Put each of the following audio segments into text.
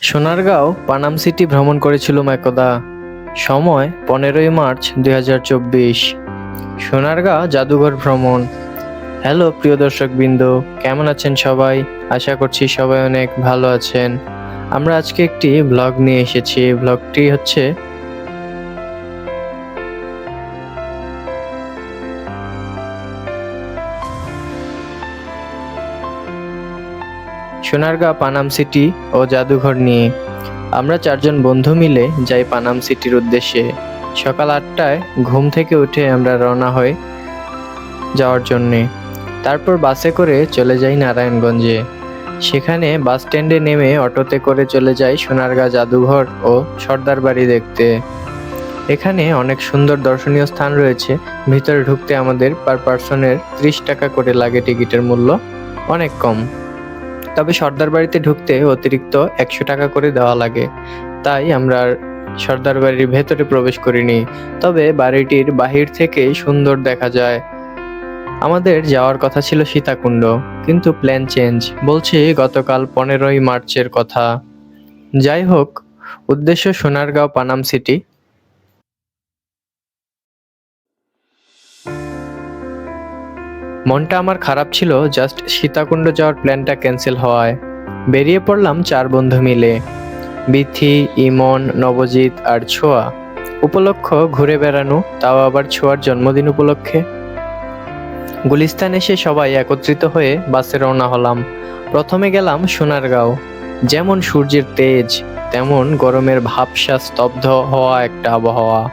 Sonargaon Panam city ভ্রমণ করেছিলাম একদা সময় পনেরোই মার্চ দুই হাজার চব্বিশ। সোনারগাঁ জাদুঘর ভ্রমণ। হ্যালো, প্রিয় দর্শকবৃন্দ, কেমন আছেন সবাই? আশা করছি সবাই অনেক ভালো আছেন। আমরা আজকে একটি ব্লগ নিয়ে এসেছি। ব্লগটি হচ্ছে সোনারগাঁ পানাম সিটি ও জাদুঘর নিয়ে। আমরা চারজন বন্ধু মিলে যাই পানাম সিটির উদ্দেশ্যে। সকাল আটটায় ঘুম থেকে উঠে আমরা রওনা হই যাওয়ার জন্যে। তারপর বাসে করে চলে যাই নারায়ণগঞ্জে। সেখানে বাস স্ট্যান্ডে নেমে অটোতে করে চলে যাই সোনারগাঁ জাদুঘর ও সর্দার বাড়ি দেখতে। এখানে অনেক সুন্দর দর্শনীয় স্থান রয়েছে। ভিতরে ঢুকতে আমাদের পার পার্সনের ত্রিশ টাকা করে লাগে টিকিটের মূল্য। অনেক কম। তবে সর্দার বাড়িতে ঢুকতে অতিরিক্ত একশো টাকা করে দেওয়া লাগে। তাই আমরা সর্দার বাড়ির ভেতরে প্রবেশ করিনি। তবে বাড়িটির বাহির থেকে সুন্দর দেখা যায়। আমাদের যাওয়ার কথা ছিল সীতাকুণ্ড, কিন্তু প্ল্যান চেঞ্জ, বলছি গতকাল পনেরোই মার্চের কথা। যাই হোক, উদ্দেশ্য সোনারগাঁও পানাম সিটি মনটা আমার খারাপ ছিল জাস্ট সীতাকুণ্ড যাওয়ার প্ল্যানটা ক্যান্সেল হওয়ায়। বেরিয়ে পড়লাম চার বন্ধু মিলে। বিথি, ইমন, নবজিৎ আর ছোয়া। উপলক্ষ ঘুরে বেড়ানো, তাও আবার ছোয়ার জন্মদিন উপলক্ষে। গুলিস্তান এসে সবাই একত্রিত হয়ে বাসে রওনা হলাম। প্রথমে গেলাম সোনারগাঁও। যেমন সূর্যের তেজ, তেমন গরমের ভাবসা স্তব্ধ হওয়া একটা আবহাওয়া।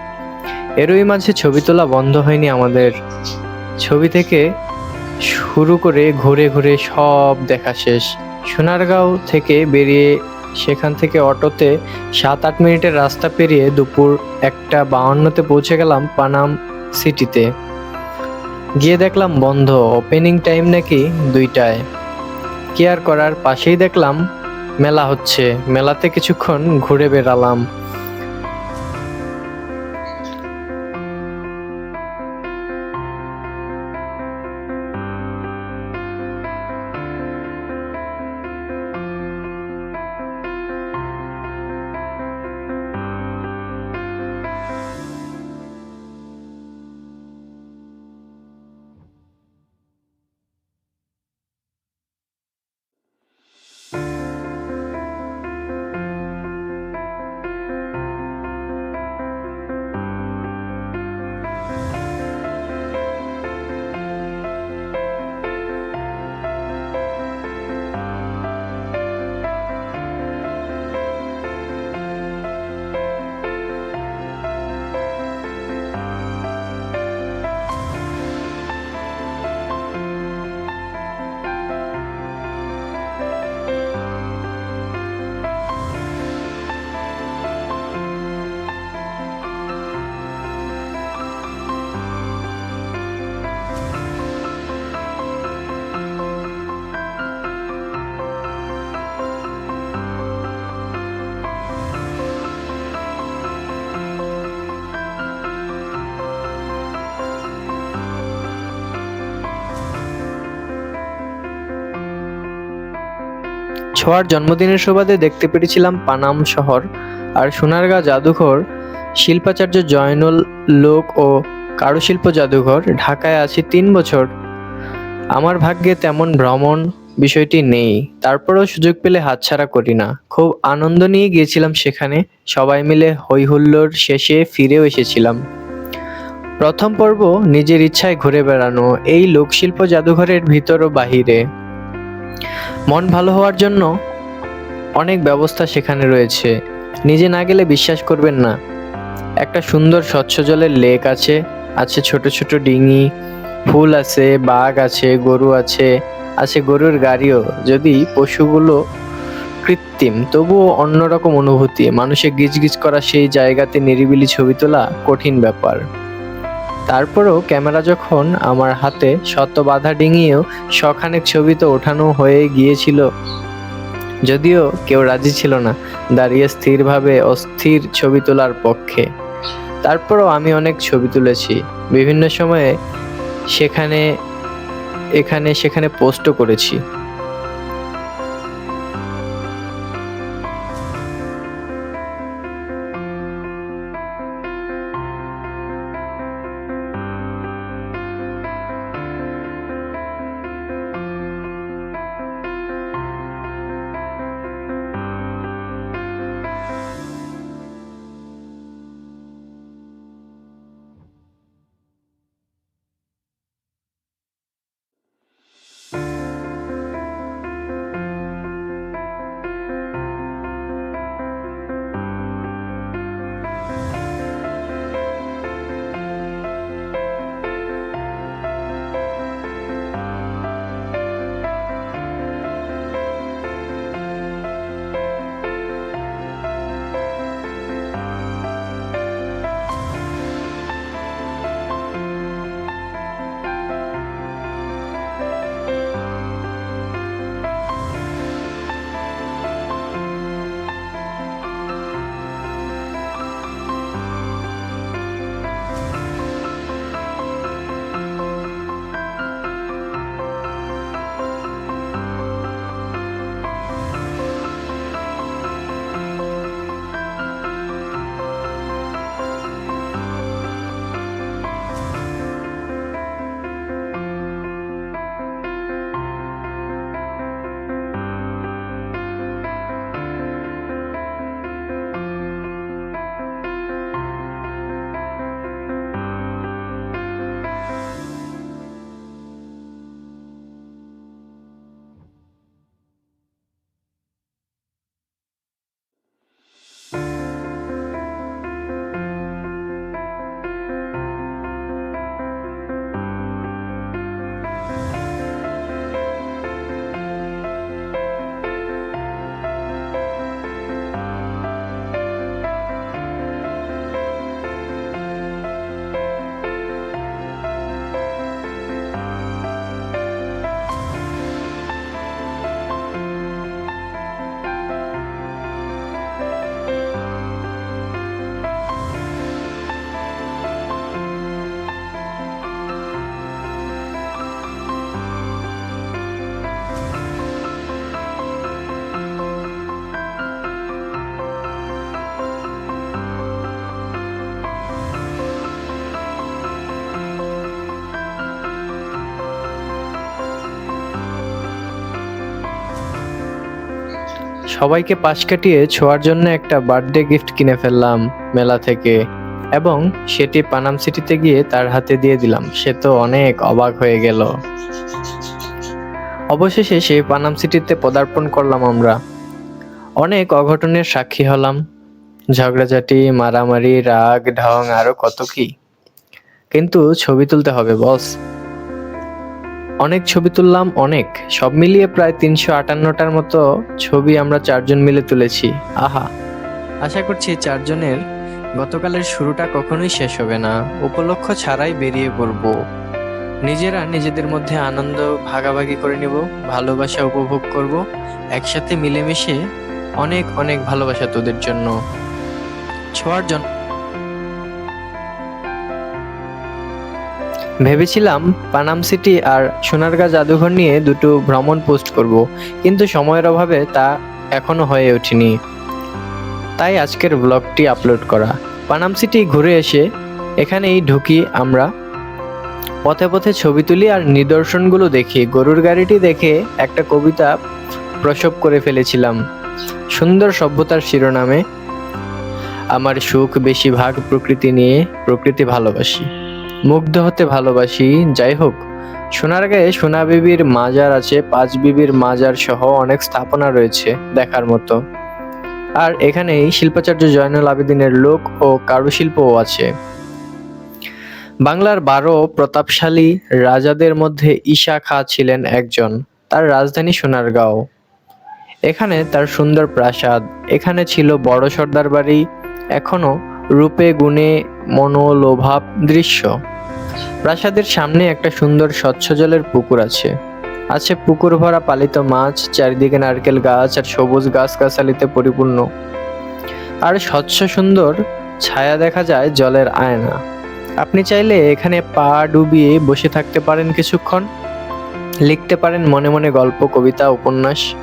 এরই মাঝে ছবি তোলা বন্ধ হয়নি আমাদের। ছবি থেকে শুরু করে ঘুরে ঘুরে সব দেখা শেষ। সোনারগাঁও থেকে বেরিয়ে সেখান থেকে অটোতে সাত আট মিনিটের রাস্তা পেরিয়ে দুপুর একটা বাউন্নতে পৌঁছে গেলাম পানাম সিটিতে। গিয়ে দেখলাম বন্ধ ওপেনিং টাইম নাকি দুইটায়। কেয়ার করার পাশেই দেখলাম মেলা হচ্ছে, মেলাতে কিছুক্ষণ ঘুরে বেড়ালাম। ছোঁয়ার জন্মদিনের সুবাদে দেখতে পেরেছিলাম পানাম শহর আর সোনারগাঁ জাদুঘর। শিল্পাচার্য জয়নুল লোক ও কারুশিল্প জাদুঘর ঢাকায় আছি তিন বছর। আমার ভাগ্যে তেমন ভ্রমণ বিষয়টি নেই। তারপরেও সুযোগ পেলে হাতছাড়া করি না। খুব আনন্দ নিয়ে গিয়েছিলাম সেখানে। সবাই মিলে হই হুল্লোড় শেষে ফিরেও এসেছিলাম। প্রথম পর্ব নিজের ইচ্ছায় ঘুরে বেড়ানো, এই লোকশিল্প জাদুঘরের ভিতর ও বাহিরে। মন ভালো হওয়ার জন্য অনেক ব্যবস্থা সেখানে রয়েছে। নিজে না গেলে বিশ্বাস করবেন না। একটা সুন্দর স্বচ্ছ জলের লেক আছে আছে ছোট ছোট ডিঙি, ফুল আছে, বাঘ আছে, গরু আছে আছে গরুর গাড়িও। যদি পশুগুলো কৃত্রিম, তবুও অন্যরকম অনুভূতি। মানুষের গিজগিজ করা সেই জায়গাতে নিরিবিলি ছবি তোলা কঠিন ব্যাপার। তারপরেও ক্যামেরা যখন আমার হাতে শত বাধা ডিঙিয়েও শখানেক ছবি তো ওঠানো হয়ে গিয়েছিল। যদিও কেউ রাজি ছিল না দাঁড়িয়ে স্থিরভাবে অস্থির ছবি তোলার পক্ষে। তারপরও আমি অনেক ছবি তুলেছি। বিভিন্ন সময়ে সেখানে, এখানে, সেখানে পোস্টও করেছি। সবাইকে পাশ কাটিয়ে ছোঁয়ার জন্য একটা বার্থডে গিফট কিনে ফেললাম মেলা থেকে। এবং সেটি পানাম সিটিতে গিয়ে তার হাতে দিয়ে দিলাম। সে তো অনেক অবাক হয়ে গেল। অবশেষে সেই পানাম সিটিতে পদার্পণ করলাম আমরা। অনেক অঘটনের সাক্ষী হলাম। ঝগড়াঝাটি, মারামারি, রাগ, ঢং, আরও কত কি। কিন্তু ছবি তুলতে হবে, বস। অনেক ছবি তুললাম, অনেক। সব মিলিয়ে প্রায় তিনশো আটান্নটার মতো ছবি আমরা চারজন মিলে তুলেছি। আহা। আশা করছি চারজনের গতকালের শুরুটা কখনোই শেষ হবে না। উপলক্ষ ছাড়াই বেরিয়ে পড়ব। নিজেরা নিজেদের মধ্যে আনন্দ ভাগাভাগি করে নেব, ভালোবাসা উপভোগ করব, একসাথে মিলেমিশে অনেক অনেক ভালোবাসা তোদের জন্য। ছোঁয়ার জন্য ভেবেছিলাম পানাম সিটি আর সোনারগাঁ জাদুঘর নিয়ে দুটো ভ্রমণ পোস্ট করব, কিন্তু সময়ের অভাবে তা এখনও হয়ে ওঠেনি। তাই আজকের ব্লগটি আপলোড করা। পানাম সিটি ঘুরে এসে এখানেই ঢুকি আমরা। পথে পথে ছবি তুলি আর নিদর্শনগুলো দেখি। গরুর গাড়িটি দেখে একটা কবিতা প্রসব করে ফেলেছিলাম। সুন্দর সভ্যতার শিরোনামে, আমার সুখ বেশিরভাগ প্রকৃতি নিয়ে প্রকৃতি ভালোবাসি। মুগ্ধ হতে ভালোবাসি। যাই হোক সোনারগাঁয়ে সোনা বিবির মাজার আছে, পাঁচ বিবির মাজার সহ অনেক স্থাপনা রয়েছে দেখার মতো। আর এখানেই শিল্পাচার্য জয়নুল আবেদিনের লোক ও কারুশিল্পও আছে। বাংলার বারো প্রতাপশালী রাজাদের মধ্যে ঈশা খাঁ ছিলেন একজন, তার রাজধানী সোনারগাঁও। এখানে তার সুন্দর প্রাসাদ, এখানে ছিল বড় সর্দার বাড়ি এখনও রূপে গুণে মনোলোভাব দৃশ্য। প্রাসাদের সামনে একটা সুন্দর স্বচ্ছ জলের পুকুর আছে। আছে পুকুর ভরা পালিত মাছ, চারিদিকে নারকেল গাছ আর সবুজ গাছগাছালিতে পরিপূর্ণ। আর স্বচ্ছ সুন্দর ছায়া দেখা যায় জলের আয়না। আপনি চাইলে এখানে পা ডুবিয়ে বসে থাকতে পারেন কিছুক্ষণ। লিখতে পারেন মনে মনে গল্প, কবিতা, উপন্যাস।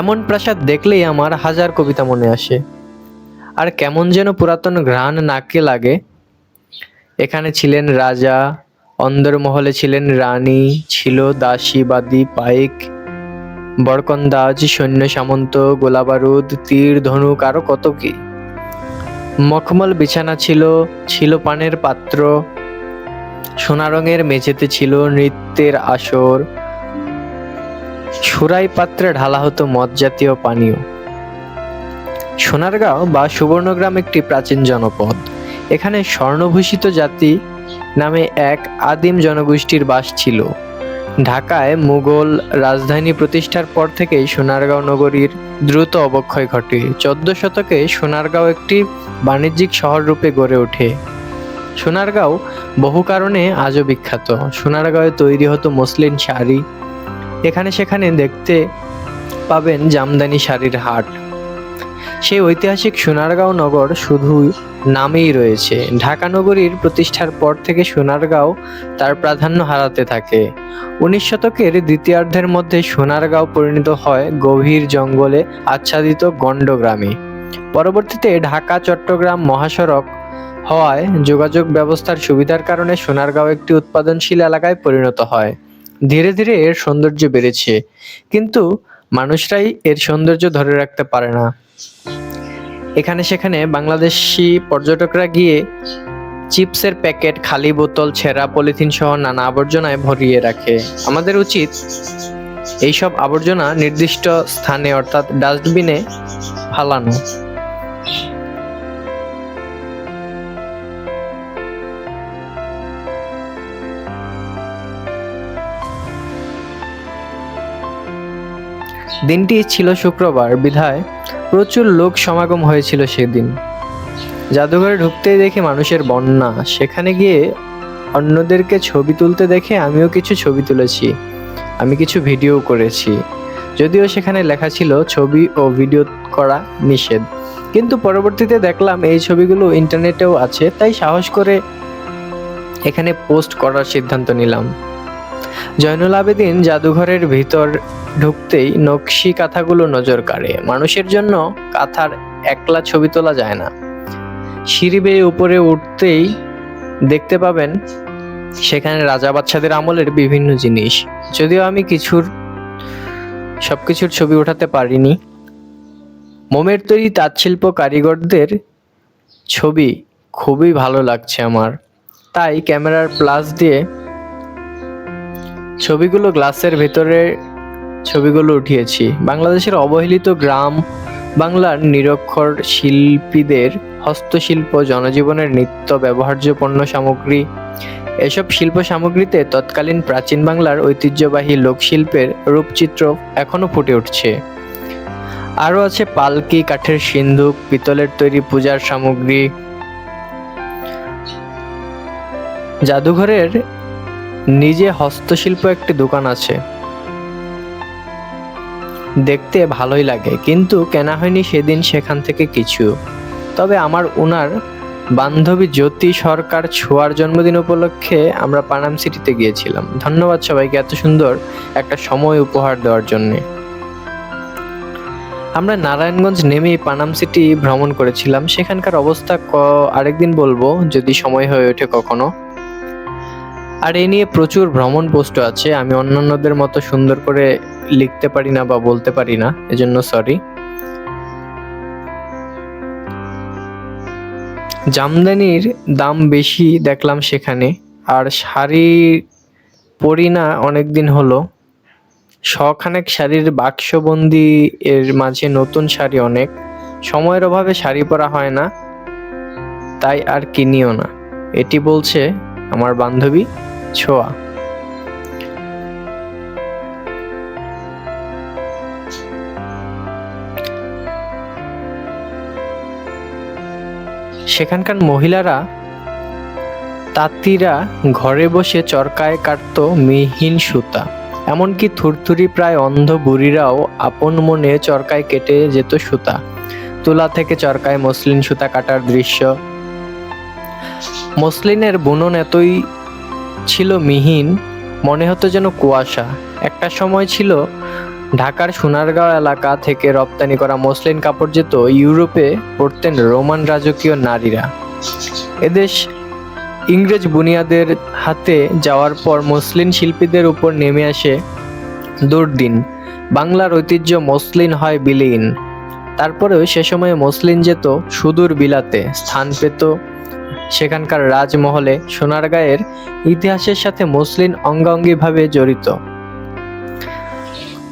এমন প্রাসাদ দেখলেই আমার হাজার কবিতা মনে আসে। আর কেমন যেন পুরাতন ঘ্রাণ নাকে লাগে। এখানে ছিলেন রাজা, অন্দরমহলে ছিলেন রানী, ছিল দাসী বাদী পাইক বরকন্দাজ, সৈন্য সামন্ত, গোলাবারুদ, তীর, ধনুক, আরও কত কি। মখমল বিছানা ছিল ছিল পানের পাত্র। সোনা রঙের মেঝেতে ছিল নৃত্যের আসর। সুরাই পাত্রে ঢালা হতো মদ জাতীয় পানীয়। সোনারগাঁও বা সুবর্ণগ্রাম একটি প্রাচীন জনপদ। এখানে স্বর্ণভূষিত জাতি নামে এক আদিম জনগোষ্ঠীর বাস ছিল। ঢাকায় মুঘল রাজধানী প্রতিষ্ঠার পর থেকেই সোনারগাঁও নগরীর দ্রুত অবক্ষয় ঘটে। চোদ্দ শতকে সোনারগাঁও একটি বাণিজ্যিক শহর রূপে গড়ে ওঠে। সোনারগাঁও বহু কারণে আজও বিখ্যাত। সোনারগাঁয়ে তৈরি হতো মসলিন শাড়ি এখানে সেখানে দেখতে পাবেন জামদানি শাড়ির হাট। সেই ঐতিহাসিক সোনারগাঁও নগর শুধু নামেই রয়েছে। ঢাকা নগরীর প্রতিষ্ঠার পর থেকে সোনারগাঁও তার প্রাধান্য হারাতে থাকে। উনিশ শতকের দ্বিতীয়ার্ধের মধ্যে সোনারগাঁও পরিণত হয় গভীর জঙ্গলে আচ্ছাদিত গণ্ডগ্রামে। পরবর্তীতে ঢাকা, চট্টগ্রাম মহাসড়ক হওয়ায় যোগাযোগ ব্যবস্থার সুবিধার কারণে সোনারগাঁও একটি উৎপাদনশীল এলাকায় পরিণত হয়। ধীরে ধীরে এর সৌন্দর্য বেড়েছে। কিন্তু মানুষরাই এর সৌন্দর্য ধরে রাখতে পারে না। এখানে সেখানে বাংলাদেশি পর্যটকরা গিয়ে চিপসের প্যাকেট, খালি বোতল ছেঁড়া পলিথিন সহ নানা আবর্জনায় ভরিয়ে রাখে। আমাদের উচিত এইসব আবর্জনা নির্দিষ্ট স্থানে, অর্থাৎ ডাস্টবিনে ফালানো। দিনটি ছিল শুক্রবার, বিধায় প্রচুর লোক সমাগম হয়েছিল সেদিন। জাদুঘরে ঢুকতেই দেখি মানুষের বন্যা। সেখানে গিয়ে অন্যদেরকে ছবি তুলতে দেখে আমিও কিছু ছবি তুলেছি। আমি কিছু ভিডিও করেছি। যদিও সেখানে লেখা ছিল ছবি ও ভিডিও করা নিষেধ। কিন্তু পরবর্তীতে দেখলাম এই ছবিগুলো ইন্টারনেটেও আছে, তাই সাহস করে এখানে পোস্ট করার সিদ্ধান্ত নিলাম। জয়নুল আবেদিন জাদুঘরের ভিতর ঢুকতেই নকশি কাঁথাগুলো নজর কাড়ে। মানুষের জন্য কাঁথার একলা ছবি তোলা যায় না। সিঁড়ি বেয়ে উপরে উঠতেই দেখতে পাবেন সেখানে রাজা বাচ্চাদের আমলের বিভিন্ন জিনিস। যদিও আমি কিছুর, সবকিছুর ছবি ওঠাতে পারিনি। মোমের তৈরি তাঁতশিল্প কারিগরদের ছবি খুবই ভালো লাগছে আমার। তাই ক্যামেরার প্লাস দিয়ে ছবিগুলো গ্লাসের ভেতরে ছবিগুলো উঠিয়েছি। বাংলাদেশের অবহেলিত গ্রাম, বাংলার নিরক্ষর শিল্পীদের হস্তশিল্প, জনজীবনের নিত্য ব্যবহার্য পণ্য সামগ্রী, এসব শিল্প সামগ্রীতে তৎকালীন প্রাচীন বাংলার ঐতিহ্যবাহী লোকশিল্পের রূপচিত্র এখনও ফুটে উঠছে। আরও আছে পালকি, কাঠের সিন্ধুক, পিতলের তৈরি পূজার সামগ্রী। জাদুঘরের নিজে হস্তশিল্প একটি দোকান আছে। দেখতে ভালোই লাগে, কিন্তু কেনা হয়নি সেদিন সেখান থেকে কিছু। তবে আমার ওনার বান্ধবী জ্যোতি সরকার ছোঁয়ার জন্মদিন উপলক্ষে আমরা পানাম সিটিতে গিয়েছিলাম। ধন্যবাদ সবাইকে এত সুন্দর একটা সময় উপহার দেওয়ার জন্যে। আমরা নারায়ণগঞ্জ নেমেই পানাম সিটি ভ্রমণ করেছিলাম। সেখানকার অবস্থা আরেকদিন বলব, যদি সময় হয়ে ওঠে কখনো। আর এ নিয়ে প্রচুর ভ্রমণ পোস্ট আছে। আমি অন্যান্যদের মতো সুন্দর করে লিখতে পারি না বা বলতে পারি না, এজন্য সরি জামদানির দাম বেশি দেখলাম সেখানে, আর শাড়ি পরি না অনেক দিন হলো। শখানেক শাড়ির বাক্সবন্দি এর মাঝে নতুন শাড়ি অনেক। সময়ের অভাবে শাড়ি পরা হয় না, তাই আর কিনিও না। এটি বলছে আমার বান্ধবী ছোঁয়া। সেখানকার মহিলারা, তাঁতিরা ঘরে বসে চরকায় কাটত মিহিন সুতা। এমনকি থুরথুরি প্রায় অন্ধ বুড়িরাও আপন মনে চরকায় কেটে যেত সুতা। তুলা থেকে চরকায় মসলিন সুতা কাটার দৃশ্য। মসলিনের বুনন এতই ছিল মিহিন, মনে হতো যেন কুয়াশা। একটা সময় ছিল, ঢাকার সোনারগাঁও এলাকা থেকে রপ্তানি করা মসলিন কাপড় যেত ইউরোপে পড়তেন রোমান রাজকীয় নারীরা। এদেশ ইংরেজ বুনিয়াদের হাতে যাওয়ার পর মসলিন শিল্পীদের উপর নেমে আসে দুর্দিন। বাংলার ঐতিহ্য মসলিন হয় বিলীন। তারপরেও সে সময়ে মসলিন যেত সুদূর বিলাতে, স্থান পেত সেখানকার রাজমহলে সোনারগাঁয়ের ইতিহাসের সাথে মসলিন অঙ্গাঙ্গিভাবে জড়িত।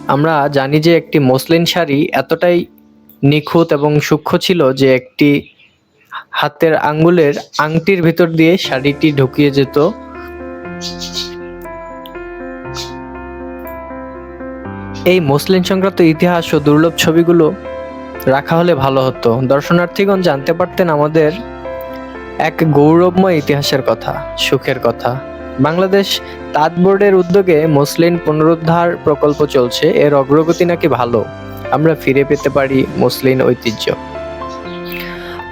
আমরা জানি যে একটি মসলিন শাড়ি এতটাই নিখুঁত এবং সূক্ষ্ম ছিল যে একটি হাতের আঙ্গুলের আংটির ভিতর দিয়ে শাড়িটি ঢুকিয়ে যেত। এই মসলিন সংক্রান্ত ইতিহাস ও দুর্লভ ছবিগুলো রাখা হলে ভালো হতো। দর্শনার্থীগণ জানতে পারতেন আমাদের এক গৌরবময় ইতিহাসের কথা, সুখের কথা। বাংলাদেশ তাঁত বোর্ডের উদ্যোগে মসলিন পুনরুদ্ধার প্রকল্প চলছে। এর অগ্রগতি নাকি ভালো, আমরা ফিরে পেতে পারি মসলিন ঐতিহ্য।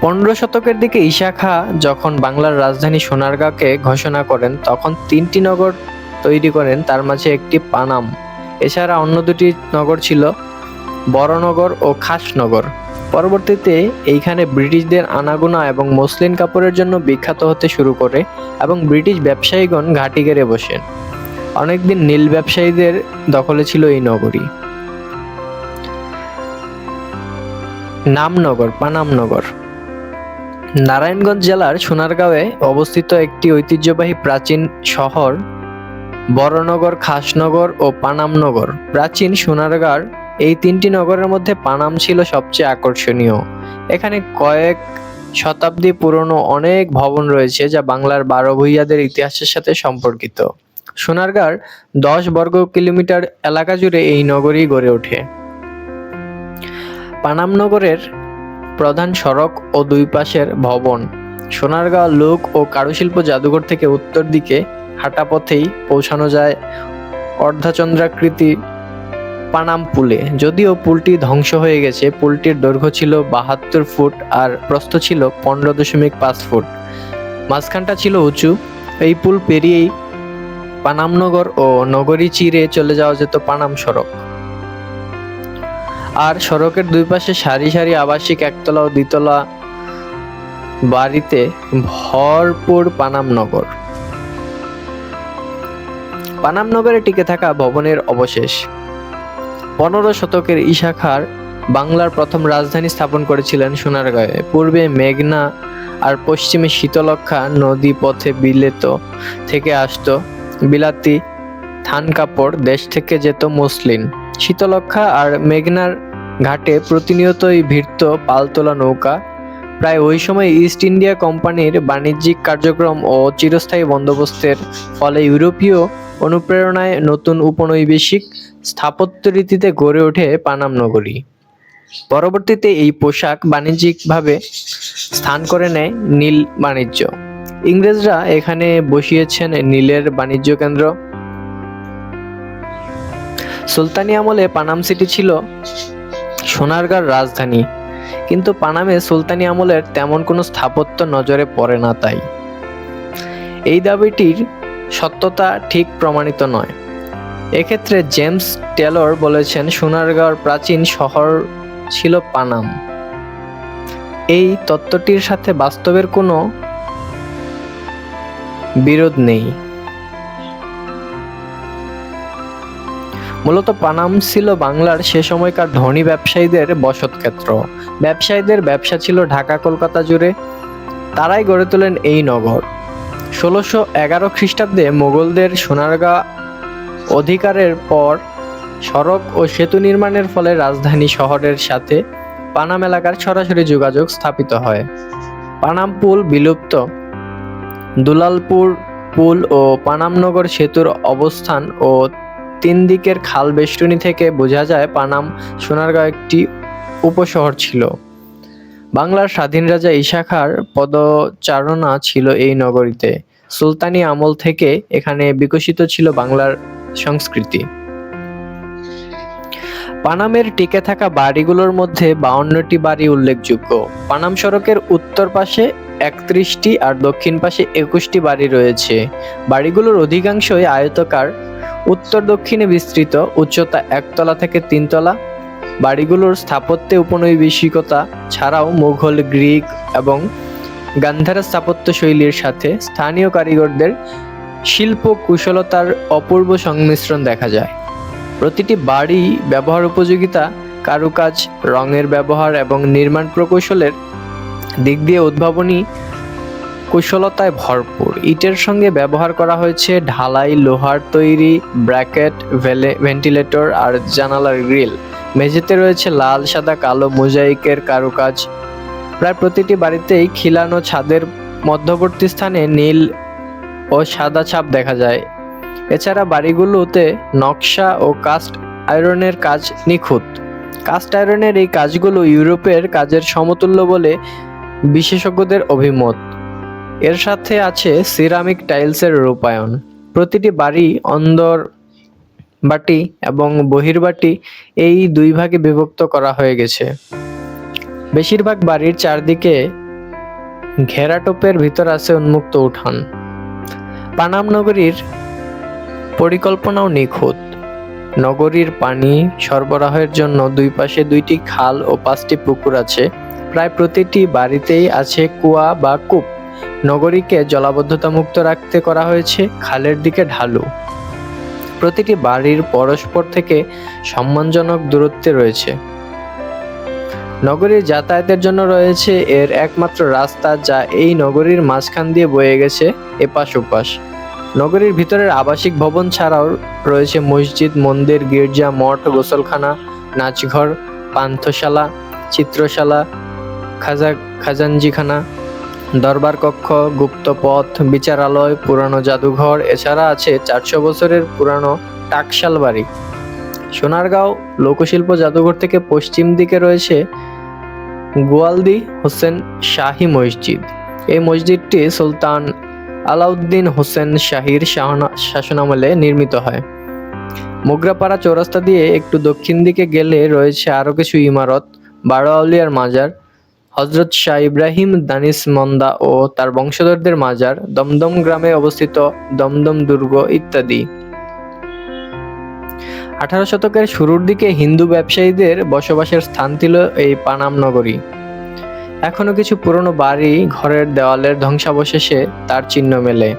পনেরো শতকের দিকে ঈশা খাঁ যখন বাংলার রাজধানী সোনারগাঁকে ঘোষণা করেন, তখন তিনটি নগর তৈরি করেন, তার মাঝে একটি পানাম। এছাড়া অন্য দুটি নগর ছিল বড়নগর ও খাসনগর। পরবর্তীতে এইখানে ব্রিটিশদের আনাগোনা এবং মসলিন কাপড়ের জন্য বিখ্যাত হতে শুরু করে এবং ব্রিটিশ ব্যবসায়ীগণ ঘাঁটি গেড়ে বসেন। অনেকদিন নীল ব্যবসায়ীদের দখলে ছিল এই নগরী। নামনগর, পানামনগর। নারায়ণগঞ্জ জেলার সোনারগাঁওয়ে অবস্থিত একটি ঐতিহ্যবাহী প্রাচীন শহর বড়নগর, খাসনগর ও পানামনগর। প্রাচীন সোনারগাঁর এই তিনটি নগরের মধ্যে পানাম ছিল সবচেয়ে আকর্ষণীয়। এখানে কয়েক শতাব্দী পুরনো অনেক ভবন রয়েছে যা বাংলার বারো ভূইয়াদের ইতিহাসের সাথে সম্পর্কিত। সোনারগাঁর দশ বর্গ কিলোমিটার এলাকা জুড়ে এই নগরী গড়ে ওঠে। পানাম নগরের প্রধান সড়ক ও দুই পাশের ভবন। সোনারগাঁও লোক ও কারুশিল্প জাদুঘর থেকে উত্তর দিকে হাঁটা পথেই পৌঁছানো যায় অর্ধাচন্দ্রাকৃতি পানাম পুলে। যদিও পুলটি ধ্বংস হয়ে গেছে, পুলটির দৈর্ঘ্য ছিল বাহাত্তর ফুট আর প্রস্থ ছিল পনেরো দশমিক পাঁচ ফুট। মাঝখানটা ছিল উঁচু। এই পুল পেরিয়েই পানামনগর ও নগরী চিরে চলে যাওয়া যেত পানাম সড়ক। আর সড়কের দুই পাশে সারি সারি আবাসিক একতলা ও দ্বিতলা বাড়িতে ভরপুর পানামনগর। পানামনগরে টিকে থাকা ভবনের অবশেষ। পনেরো শতকের ইশাখার বাংলার প্রথম রাজধানী স্থাপন করেছিলেন সোনারগাঁয়ে। পূর্বে মেঘনা আর পশ্চিমে শীতলক্ষা নদী পথে বিলেত থেকে আসতো বিলাতি থান কাপড়, দেশ থেকে যেত মসলিন। শীতলক্ষা আর মেঘনার ঘাটে প্রতিনিয়তই ভিড়ত পালতোলা নৌকা। প্রায় ওই সময় ইস্ট ইন্ডিয়া কোম্পানির বাণিজ্যিক কার্যক্রম ও চিরস্থায়ী বন্দোবস্তের ফলে ইউরোপীয় অনুপ্রেরণায় নতুন উপনৈবেশিক স্থাপত্য রীতিতে গড়ে ওঠে পানাম নগরী। পরবর্তীতে এই পোশাক বাণিজ্যিকভাবে স্থান করে নেয় নীল বাণিজ্য। ইংরেজরা এখানে বসিয়েছেন নীলের বাণিজ্য কেন্দ্র। সুলতানি আমলে পানাম সিটি ছিল সোনারগাঁর রাজধানী, কিন্তু পানামে সুলতানি আমলের তেমন কোনো স্থাপত্য নজরে পড়ে না তাই। এই দাবিটির সত্যতা ঠিক প্রমাণিত নয়। এক্ষেত্রে জেমস টেলর বলেছেন, সোনারগাঁওর প্রাচীন শহর ছিল পানাম। এই তত্ত্বটির সাথে বাস্তবের কোনো বিরোধ নেই। মূলত পানাম ছিল বাংলার সে সময়কার ধনী ব্যবসায়ীদের বসতক্ষেত্র। ব্যবসায়ীদের ব্যবসা ছিল ঢাকা, কলকাতা জুড়ে। তারাই গড়ে তোলেন এই নগর। ষোলোশো এগারো খ্রিস্টাব্দে মোগলদের সোনারগাঁ অধিকারের পর সড়ক ও সেতু নির্মাণের ফলে রাজধানী শহরের সাথে পানাম এলাকার সরাসরি যোগাযোগ স্থাপিত হয়। পানাম পুল বিলুপ্ত। দুলালপুর পুল ও পানামনগর সেতুর অবস্থান ও তিন দিকের খাল বেষ্টনী থেকে বোঝা যায় পানাম সোনারগাঁও একটি উপশহর ছিল। বাংলার স্বাধীন রাজা ইশাখার পদচারণা ছিল এই নগরীতে। সুলতানি আমল থেকে এখানে বিকশিত ছিল বাংলার সংস্কৃতি। পানামের টিকে থাকা বাড়িগুলোর মধ্যে বাউন্নটি বাড়ি উল্লেখযোগ্য। পানাম সড়কের উত্তর পাশে একত্রিশটি আর দক্ষিণ পাশে একুশটি বাড়ি রয়েছে। বাড়িগুলোর অধিকাংশই আয়তকার। উত্তর দক্ষিণে বিস্তৃত, উচ্চতা একতলা থেকে তিনতলা। বাড়িগুলোর স্থাপত্যে উপনৈবেশিকতা ছাড়াও মুঘল, গ্রিক এবং গান্ধারা স্থাপত্য শৈলীর সাথে স্থানীয় কারিগরদের শিল্প কুশলতার অপূর্ব সংমিশ্রণ দেখা যায়। প্রতিটি বাড়ি ব্যবহার উপযোগিতা, কারুকাজ, রঙের ব্যবহার এবং নির্মাণ প্রকৌশলের দিক দিয়ে উদ্ভাবনী কুশলতায় ভরপুর। ইটের সঙ্গে ব্যবহার করা হয়েছে ঢালাই, লোহার তৈরি, ব্র্যাকেট, ভেলে, ভেন্টিলেটর আর জানালার গ্রিল। মেঝেতে রয়েছে লাল, সাদা, কালো মোজাইকের কারুকাজ। প্রায় প্রতিটি বাড়িতেই খিলানো ছাদের মধ্যবর্তী স্থানে নীল ও সাদা ছাপ দেখা যায়। এছাড়া বাড়িগুলোতে নকশা ও কাস্ট আয়রনের কাজ নিখুঁত। কাস্ট আয়রনের এই কাজগুলো ইউরোপের কাজের সমতুল্য বলে বিশেষজ্ঞদের অভিমত। এর সাথে আছে সিরামিক টাইলসের রূপায়ণ। প্রতিটি বাড়ি অন্দর বাটি এবং বহির্বাটি এই দুই ভাগে বিভক্ত করা হয়ে গেছে। বেশিরভাগ বাড়ির চারদিকে ঘেরাটোপের ভিতর আছে উন্মুক্ত উঠান। পানাম নগরীর পরিকল্পনাও নিখুঁত। নগরীর পানি সরবরাহের জন্য দুই পাশে দুইটি খাল ও পাঁচটি পুকুর আছে। প্রায় প্রতিটি বাড়িতেই আছে কুয়া বা কূপ। নগরীকে জলাবদ্ধতা মুক্ত রাখতে করা হয়েছে খালের দিকে ঢালু। প্রতিটি বাড়ির পরস্পর থেকে সম্মানজনক দূরত্বে রয়েছে। নগরীর যাতায়াতের জন্য রয়েছে এর একমাত্র রাস্তা যা এই নগরীর মাঝখান দিয়ে বয়ে গেছে এপাশ ওপাশ। নগরীর ভিতরের আবাসিক ভবন ছাড়াও রয়েছে মসজিদ, মন্দির, গির্জা, মঠ, গোসলখানা, নাচঘর, পান্থশালা, চিত্রশালা, খাজা খাজানজিখানা, দরবার কক্ষ গুপ্তপথ বিচারালয়, পুরানো জাদুঘর, এছাড়া আছে চারশো বছরের পুরানো টাকশাল বাড়ি। সোনারগাঁও লোকশিল্প জাদুঘর থেকে পশ্চিম দিকে রয়েছে গোয়ালদি হোসেন শাহী মসজিদ। এই মসজিদটি সুলতান আলাউদ্দিন হোসেন শাহীর শাসনামলে নির্মিত হয়। মোগরাপাড়া চৌরাস্তা দিয়ে একটু দক্ষিণ দিকে গেলে রয়েছে আরও কিছু ইমারত বারো আউলিয়ার মাজার হজরত শাহ ইব্রাহিম দানিস মন্দা ও তার বংশধরদের মাজার, দমদম গ্রামে অবস্থিত দমদম দুর্গ ইত্যাদি। আঠারো শতকের শুরুর দিকে হিন্দু ব্যবসায়ীদের বসবাসের স্থান ছিল এই পানাম নগরী। এখনও কিছু পুরনো বাড়ি ঘরের দেওয়ালের ধ্বংসাবশেষে তার চিহ্ন মেলে।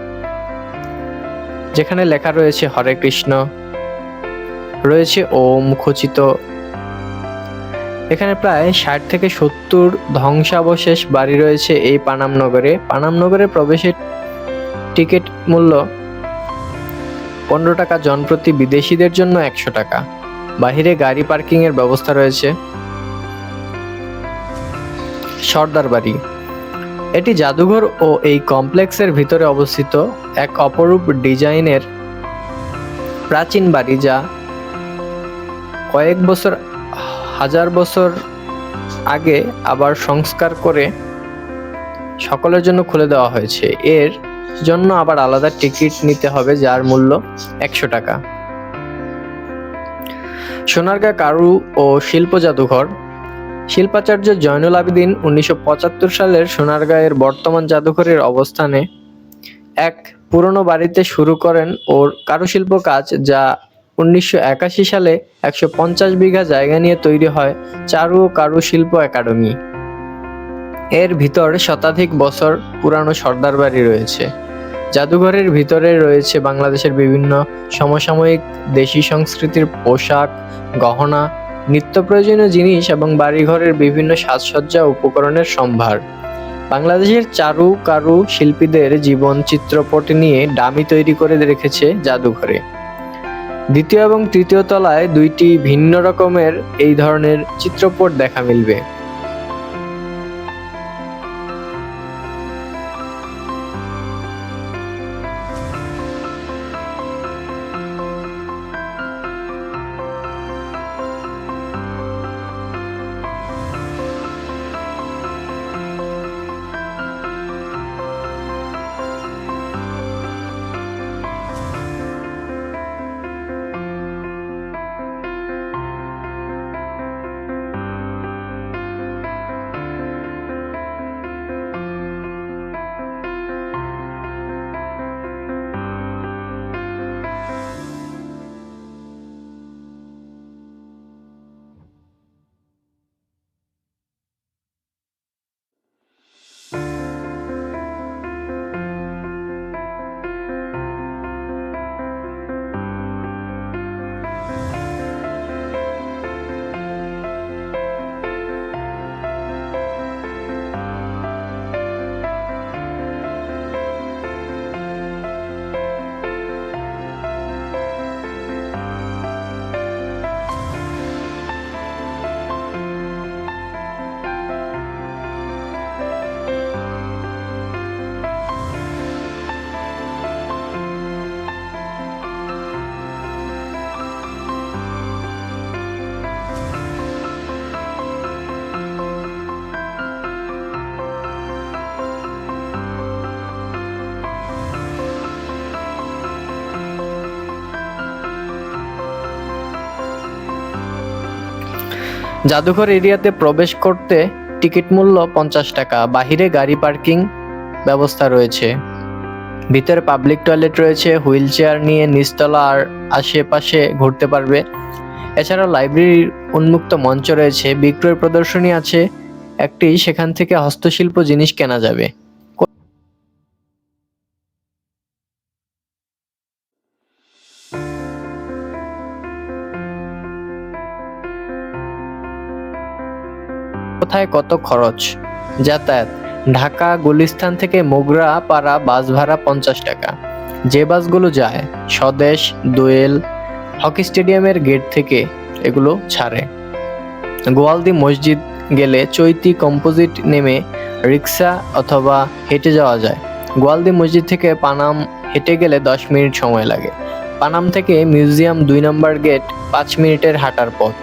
যেখানে লেখা রয়েছে, হরে কৃষ্ণ। রয়েছে, ওম খচিত। এখানে প্রায় ষাট থেকে সত্তর ধ্বংসাবশেষ বাড়ি রয়েছে এই পানাম নগরে। পানাম নগরে প্রবেশের টিকিট মূল্য পনেরো টাকা জনপ্রতি বিদেশিদের জন্য একশো টাকা। বাহিরে গাড়ি পার্কিং এর ব্যবস্থা রয়েছে। সর্দার বাড়ি। এটি জাদুঘর ও এই কমপ্লেক্সের ভিতরে অবস্থিত এক অপরূপ ডিজাইনের প্রাচীন বাড়ি যা কয়েক বছর, হাজার বছর আগে আবার সংস্কার করে সকলের জন্য খুলে দেওয়া হয়েছে। এর জন্য আবার আলাদা টিকিট নিতে হবে, যার মূল্য একশো টাকা। সোনারগাঁ কারু ও শিল্প জাদুঘর। শিল্পাচার্য জয়নুল আবেদিন উনিশশো পঁচাত্তর সালের সোনারগাঁয়ের বর্তমান জাদুঘরের অবস্থানে এক পুরনো বাড়িতে শুরু করেন ওর কারুশিল্প কাজ, যা উনিশশো একাশি সালে একশো পঞ্চাশ বিঘা জায়গা নিয়ে তৈরি হয় চারু ও কারুশিল্প একাডেমি। এর ভিতর শতাধিক বছর পুরানো সর্দার বাড়ি রয়েছে। জাদুঘরের ভিতরে রয়েছে বাংলাদেশের বিভিন্ন সমসাময়িক দেশি সংস্কৃতির পোশাক, গহনা, নিত্য প্রয়োজনীয় জিনিস এবং বাড়িঘরের বিভিন্ন সাজসজ্জা উপকরণের সম্ভার। বাংলাদেশের চারু কারু শিল্পীদের জীবন চিত্রপট নিয়ে ডামি তৈরি করে রেখেছে জাদুঘরে। দ্বিতীয় এবং তৃতীয় তলায় দুইটি ভিন্ন রকমের এই ধরনের চিত্রপট দেখা মিলবে। জাদুঘর এরিয়াতে প্রবেশ করতে টিকিট মূল্য পঞ্চাশ টাকা। বাহিরে গাড়ি পার্কিং ব্যবস্থা রয়েছে। ভিতরে পাবলিক টয়লেট রয়েছে, হুইল চেয়ার নিয়ে নিচতলা আর আশেপাশে ঘুরতে পারবে। এছাড়াও লাইব্রেরির উন্মুক্ত মঞ্চ রয়েছে। বিক্রয় প্রদর্শনী আছে। একটি সেখান থেকে হস্তশিল্প জিনিস কেনা যাবে। কোথায় কত খরচ? যাতায়াত, ঢাকা গুলিস্তান থেকে মোগরা পাড়া বাস ভাড়া পঞ্চাশ টাকা। যে বাসগুলো যায়, স্বদেশ, দোয়েল, হকি স্টেডিয়ামের গেট থেকে এগুলো ছাড়ে। গোয়ালদি মসজিদ গেলে চৈতি কম্পোজিট নেমে রিক্সা অথবা হেঁটে যাওয়া যায়। গোয়ালদি মসজিদ থেকে পানাম হেঁটে গেলে দশ মিনিট সময় লাগে। পানাম থেকে মিউজিয়াম দুই নম্বর গেট পাঁচ মিনিটের হাঁটার পথ।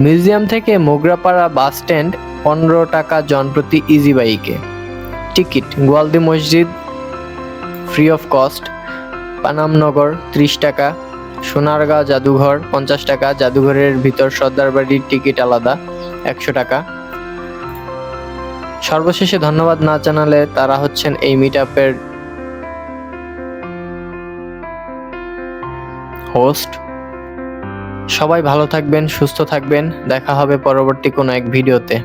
মিউজিয়াম থেকে মোগরাপাড়া বাস স্ট্যান্ড পনেরো টাকা জনপ্রতি ইজি বাইকে টিকিট, গোয়ালদি মসজিদ ফ্রি অফ কস্ট পানামনগর ত্রিশ টাকা সোনারগাঁও জাদুঘর পঞ্চাশ টাকা, জাদুঘরের ভিতর সর্দার বাড়ির টিকিট আলাদা একশো টাকা। সর্বশেষে ধন্যবাদ না জানালে তারা হচ্ছেন এই মিট আপের হোস্ট সবাই ভালো থাকবেন সুস্থ থাকবেন। দেখা হবে পরবর্তী কোনো এক ভিডিওতে।